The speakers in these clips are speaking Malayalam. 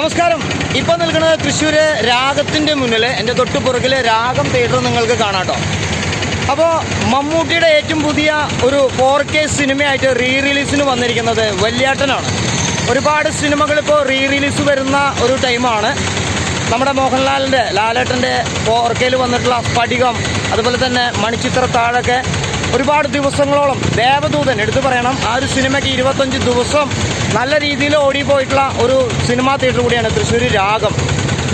നമസ്കാരം. ഇപ്പൊ നിൽക്കുന്നത് തൃശ്ശൂര് രാഗത്തിന്റെ മുന്നിൽ എന്റെ തൊട്ട് പുറകിൽ രാഗം തിയേറ്റർ നിങ്ങൾക്ക് കാണാട്ടോ. അപ്പോൾ മമ്മൂട്ടിയുടെ ഏറ്റവും പുതിയ ഒരു ഫോർ കെ സിനിമയായിട്ട് റീ റിലീസിന് വന്നിരിക്കുന്നത് വല്യാട്ടനാണ്. ഒരുപാട് സിനിമകൾ ഇപ്പോൾ റീ റിലീസ് വരുന്ന ഒരു ടൈമാണ് നമ്മുടെ മോഹൻലാലിന്റെ ലാലേട്ടന്റെ ഫോർ കെയിൽ വന്നിട്ടുള്ള സ്ഫടികം അതുപോലെ തന്നെ മണിച്ചിത്രത്താഴൊക്കെ ഒരുപാട് ദിവസങ്ങളോളം ദേവദൂതൻ എടുത്തു പറയണം ആ ഒരു സിനിമയ്ക്ക് ഇരുപത്തഞ്ച് ദിവസം നല്ല രീതിയിൽ ഓടിപ്പോയിട്ടുള്ള ഒരു സിനിമാ തിയേറ്റർ കൂടിയാണ് തൃശ്ശൂർ രാഗം.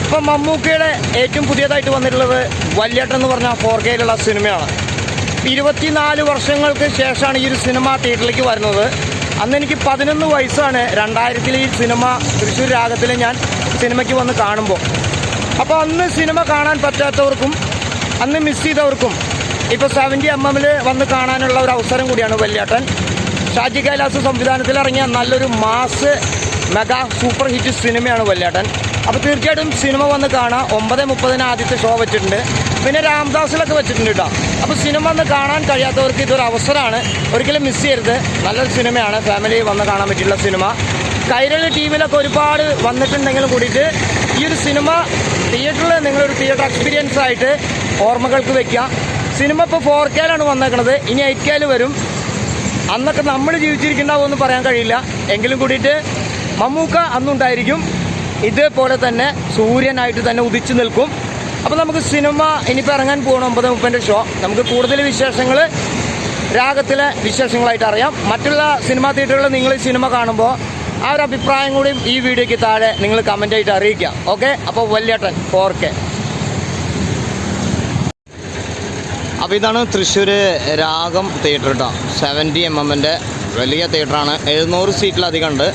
ഇപ്പം മമ്മൂക്കയുടെ ഏറ്റവും പുതിയതായിട്ട് വന്നിട്ടുള്ളത് വല്യേട്ടൻ എന്ന് പറഞ്ഞ ഫോർ കെയിലുള്ള സിനിമയാണ്. ഇരുപത്തിനാല് വർഷങ്ങൾക്ക് ശേഷമാണ് ഈ ഒരു സിനിമ തിയേറ്ററിലേക്ക് വരുന്നത്. അന്ന് എനിക്ക് പതിനൊന്ന് വയസ്സാണ് രണ്ടായിരത്തിൽ ഈ സിനിമ തൃശ്ശൂർ രാഗത്തിൽ ഞാൻ സിനിമയ്ക്ക് വന്ന് കാണുമ്പോൾ. അപ്പോൾ അന്ന് സിനിമ കാണാൻ പറ്റാത്തവർക്കും അന്ന് മിസ് ചെയ്തവർക്കും ഇപ്പോൾ സെവന്റി എം എമ്മിൽ വന്ന് കാണാനുള്ള ഒരു അവസരം കൂടിയാണ് വല്യേട്ടൻ. ഷാജി കൈലാസ് സംവിധാനത്തിൽ ഇറങ്ങിയ നല്ലൊരു മാസ് മെഗാ സൂപ്പർ ഹിറ്റ് സിനിമയാണ് വല്യേട്ടൻ. അപ്പോൾ തീർച്ചയായിട്ടും സിനിമ വന്ന് കാണാം. ഒമ്പത് മുപ്പതിന് ആദ്യത്തെ ഷോ വെച്ചിട്ടുണ്ട്. പിന്നെ രാംദാസിലൊക്കെ വെച്ചിട്ടുണ്ട് കേട്ടോ അപ്പോൾ സിനിമ വന്ന് കാണാൻ കഴിയാത്തവർക്ക് ഇതൊരു അവസരമാണ്. ഒരിക്കലും മിസ് ചെയ്യരുത്. നല്ലൊരു സിനിമയാണ്. ഫാമിലി വന്ന് കാണാൻ പറ്റിയുള്ള സിനിമ. കൈരളി ടി വിയിലൊക്കെ ഒരുപാട് വന്നിട്ടുണ്ടെങ്കിലും കൂടിയിട്ട് ഈ ഒരു സിനിമ തിയേറ്ററിൽ നിങ്ങളൊരു തിയേറ്റർ എക്സ്പീരിയൻസ് ആയിട്ട് ഓർമ്മകൾക്ക് വെക്കാം. സിനിമ ഇപ്പോൾ ഫോർ കെയിലാണ് വന്നേക്കുന്നത് ഇനി എയ്റ്റ് കെയിൽ വരും. അന്നൊക്കെ നമ്മൾ ജീവിച്ചിരിക്കുന്നുണ്ടാവുമെന്ന് പറയാൻ കഴിയില്ല. എങ്കിലും കൂടിയിട്ട് മമ്മൂക്ക അന്നുണ്ടായിരിക്കും. ഇതേപോലെ തന്നെ സൂര്യനായിട്ട് തന്നെ ഉദിച്ചു നിൽക്കും. അപ്പോൾ നമുക്ക് സിനിമ ഇനിയിപ്പോൾ ഇറങ്ങാൻ പോകണം ഒമ്പത് മുപ്പതിന്റെ ഷോ നമുക്ക് കൂടുതൽ വിശേഷങ്ങൾ രാഗത്തിലെ വിശേഷങ്ങളായിട്ട് അറിയാം. മറ്റുള്ള സിനിമാ തിയേറ്ററുകളിൽ നിങ്ങൾ ഈ സിനിമ കാണുമ്പോൾ ആ ഒരു അഭിപ്രായം കൂടി ഈ വീഡിയോയ്ക്ക് താഴെ നിങ്ങൾ കമന്റായിട്ട് അറിയിക്കാം ഓക്കെ അപ്പോൾ വല്യേട്ടൻ ഫോർ കെ അപ്പോൾ ഇതാണ് തൃശ്ശൂർ രാഗം തിയേറ്റർ കേട്ടോ സെവന്റി എം എമ്മിന്റെ വലിയ തിയേറ്ററാണ് എഴുന്നൂറ് സീറ്റിലധികം ഉണ്ട്.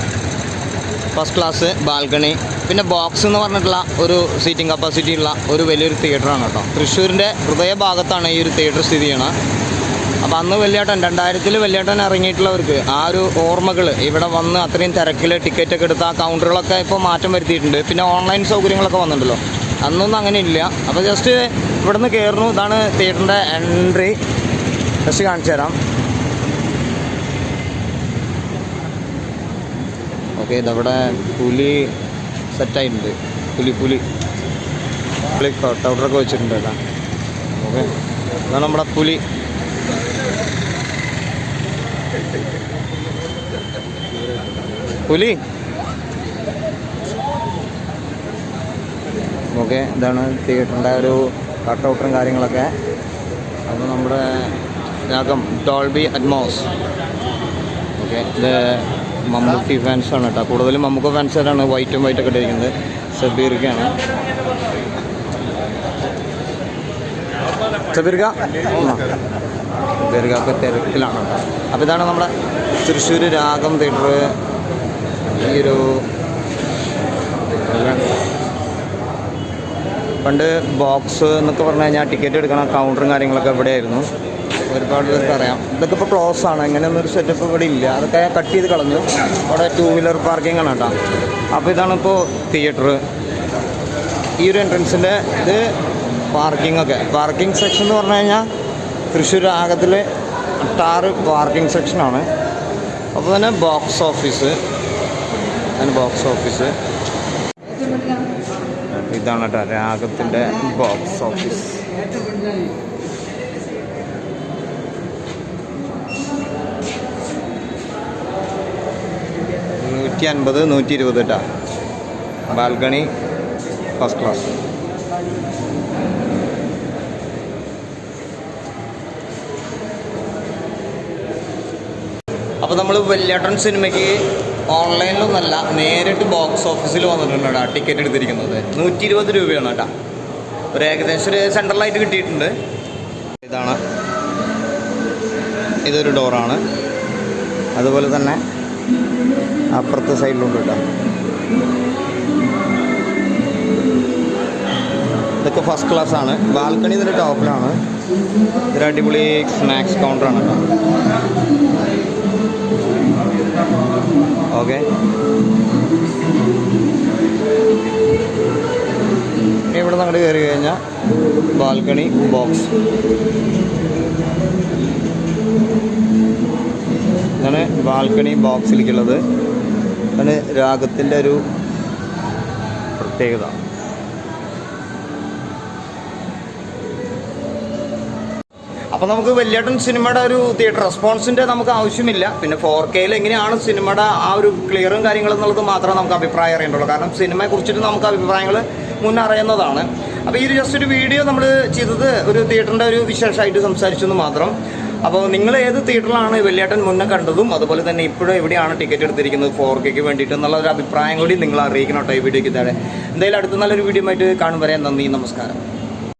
ഫസ്റ്റ് ക്ലാസ് ബാൽക്കണി പിന്നെ ബോക്സ് എന്ന് പറഞ്ഞിട്ടുള്ള ഒരു സീറ്റിംഗ് കപ്പാസിറ്റി ഉള്ള ഒരു വലിയൊരു തിയേറ്ററാണ് കേട്ടോ. തൃശ്ശൂരിന്റെ ഹൃദയഭാഗത്താണ് ഈ ഒരു തിയേറ്റർ സ്ഥിതി ചെയ്യണത് അപ്പോൾ അന്ന് വലിയേട്ടൻ രണ്ടായിരത്തിൽ വലിയേട്ടൻ ഇറങ്ങിയിട്ടുള്ളവർക്ക് ആ ഒരു ഓർമ്മകൾ ഇവിടെ വന്ന് അത്രയും തിരക്കിൽ ടിക്കറ്റൊക്കെ എടുത്ത് എടുത്ത ആ കൗണ്ടറുകളൊക്കെ ഇപ്പോൾ മാറ്റം വരുത്തിയിട്ടുണ്ട്. പിന്നെ ഓൺലൈൻ സൗകര്യങ്ങളൊക്കെ വന്നിട്ടുണ്ടല്ലോ. അന്നൊന്നും അങ്ങനെ ഇല്ല. അപ്പോൾ ജസ്റ്റ് ഇവിടുന്ന് കയറുന്നു ഇതാണ് തിയേറ്ററിന്റെ എൻട്രി. ജസ്റ്റ് കാണിച്ചു തരാം. ഓക്കെ ഇതവിടെ പുലി സെറ്റായിട്ടുണ്ട് പുലി പുലി. പുലി കട്ടൗട്ടറൊക്കെ വെച്ചിട്ടുണ്ട് കേട്ടോ. ഓക്കെ ഇതാണ് നമ്മുടെ പുലി. പുലി. ഓക്കെ ഇതാണ് തിയേറ്ററിന്റെ ഒരു കട്ടൗട്ടറും കാര്യങ്ങളൊക്കെ. അപ്പോൾ നമ്മുടെ രാഗം ഡോൾബി അറ്റ്മോസ്. ഓക്കെ ഇത് മമ്മൂട്ടി ഫാൻസാണ് കേട്ടോ. കൂടുതലും മമ്മൂക്ക ഫാൻസാണ് വൈറ്റും വൈറ്റൊക്കെ ഇട്ടിരിക്കുന്നത്. സബീർക്കാണ്. സബീർക്ക? സബീർക്കൊക്കെ തിരക്കിലാണ് കേട്ടോ. അപ്പോൾ ഇതാണ് നമ്മുടെ തൃശ്ശൂർ രാഗം തിയേറ്റർ ഈ ഒരു പണ്ട് ബോക്സ് എന്നൊക്കെ പറഞ്ഞു കഴിഞ്ഞാൽ ടിക്കറ്റ് എടുക്കണ കൗണ്ടറും കാര്യങ്ങളൊക്കെ ഇവിടെയായിരുന്നു. ഒരുപാട് പേർക്ക് അറിയാം. ഇതൊക്കെ ഇപ്പോൾ ക്ലോസ് ആണ്. ഇങ്ങനെയൊന്നൊരു സെറ്റപ്പ് ഇവിടെ ഇല്ല. അതൊക്കെ കട്ട് ചെയ്ത് കളഞ്ഞു. അവിടെ ടൂ വീലർ പാർക്കിംഗ് ആണ് കേട്ടോ. അപ്പോൾ ഇതാണ് ഇപ്പോൾ തിയേറ്റർ ഈ ഒരു എൻട്രൻസിന്റെ ഇത് പാർക്കിംഗ് ഒക്കെ. പാർക്കിംഗ് സെക്ഷൻ എന്ന് പറഞ്ഞു കഴിഞ്ഞാൽ തൃശ്ശൂർ ആകത്തിൽ ടാറ് പാർക്കിംഗ് സെക്ഷനാണ് അപ്പോൾ തന്നെ ബോക്സ് ഓഫീസ് അതിന് ബോക്സ് ഓഫീസ് ഇതാണ് കേട്ടോ രാഗത്തിന്റെ ബോക്സ് ഓഫീസ് നൂറ്റി അൻപത് നൂറ്റി ഇരുപത് കേട്ടോ ബാൽക്കണി ഫസ്റ്റ് ക്ലാസ് അപ്പോൾ നമ്മൾ വെല്ലേട്ടൻ സിനിമയ്ക്ക് ഓൺലൈനിലൊന്നല്ല നേരിട്ട് ബോക്സ് ഓഫീസിൽ വന്നിട്ടുണ്ട് കേട്ടോ ടിക്കറ്റ് എടുത്തിരിക്കുന്നത്? നൂറ്റി ഇരുപത് രൂപയാണ് കേട്ടോ. ഒരു ഏകദേശം ഒരു സെൻട്രലായിട്ട് കിട്ടിയിട്ടുണ്ട്. ഇതാണ്. ഇതൊരു ഡോറാണ് അതുപോലെ തന്നെ അപ്പുറത്തെ സൈഡിലുണ്ട് കേട്ടോ. ഇതൊക്കെ ഫസ്റ്റ് ക്ലാസ് ആണ്. ബാൽക്കണി ഇതിന്റെ ടോപ്പിലാണ് ഇതൊരു അടിപൊളി സ്നാക്സ് കൗണ്ടറാണ് കേട്ടോ. ഓക്കെ ഇവിടെ നിന്ന് അങ്ങോട്ട് കയറി കഴിഞ്ഞാൽ ബാൽക്കണി ബോക്സ് ഇതാണ് ബാൽക്കണി ബോക്സിലേക്കുള്ളത് ആണ് രാഗത്തിന്റെ ഒരു പ്രത്യേകത. അപ്പോൾ നമുക്ക് വലിയേട്ടൻ സിനിമയുടെ ഒരു തിയേറ്റർ റെസ്പോൺസിന്റെ നമുക്ക് ആവശ്യമില്ല. പിന്നെ ഫോർ കെയിൽ എങ്ങനെയാണ് സിനിമയുടെ ആ ഒരു ക്ലിയറും കാര്യങ്ങളും എന്നുള്ളത് മാത്രമേ നമുക്ക് അഭിപ്രായം അറിയേണ്ടുള്ളൂ. കാരണം സിനിമയെ കുറിച്ചിട്ട് നമുക്ക് അഭിപ്രായങ്ങൾ മുന്നറിയുന്നതാണ്. അപ്പോൾ ഈ ജസ്റ്റ് ഒരു വീഡിയോ നമ്മൾ ചെയ്തത് ഒരു തിയേറ്ററിന്റെ ഒരു വിശേഷമായിട്ട് സംസാരിച്ചു എന്ന് മാത്രം. അപ്പോൾ നിങ്ങൾ ഏത് തിയേറ്ററിലാണ് വെള്ളിയാട്ടൻ മുന്നേ കണ്ടതും അതുപോലെ തന്നെ ഇപ്പോഴും എവിടെയാണ് ടിക്കറ്റ് എടുത്തിരിക്കുന്നത് ഫോർ കെക്ക് വേണ്ടിയിട്ട് എന്നുള്ള ഒരു അഭിപ്രായം കൂടി നിങ്ങൾ അറിയിക്കണം കേട്ടോ ഈ വീഡിയോയ്ക്ക് താഴെ. എന്തായാലും അടുത്ത നല്ലൊരു വീഡിയോ ആയിട്ട് കാണും. വരെ നന്ദി നമസ്കാരം.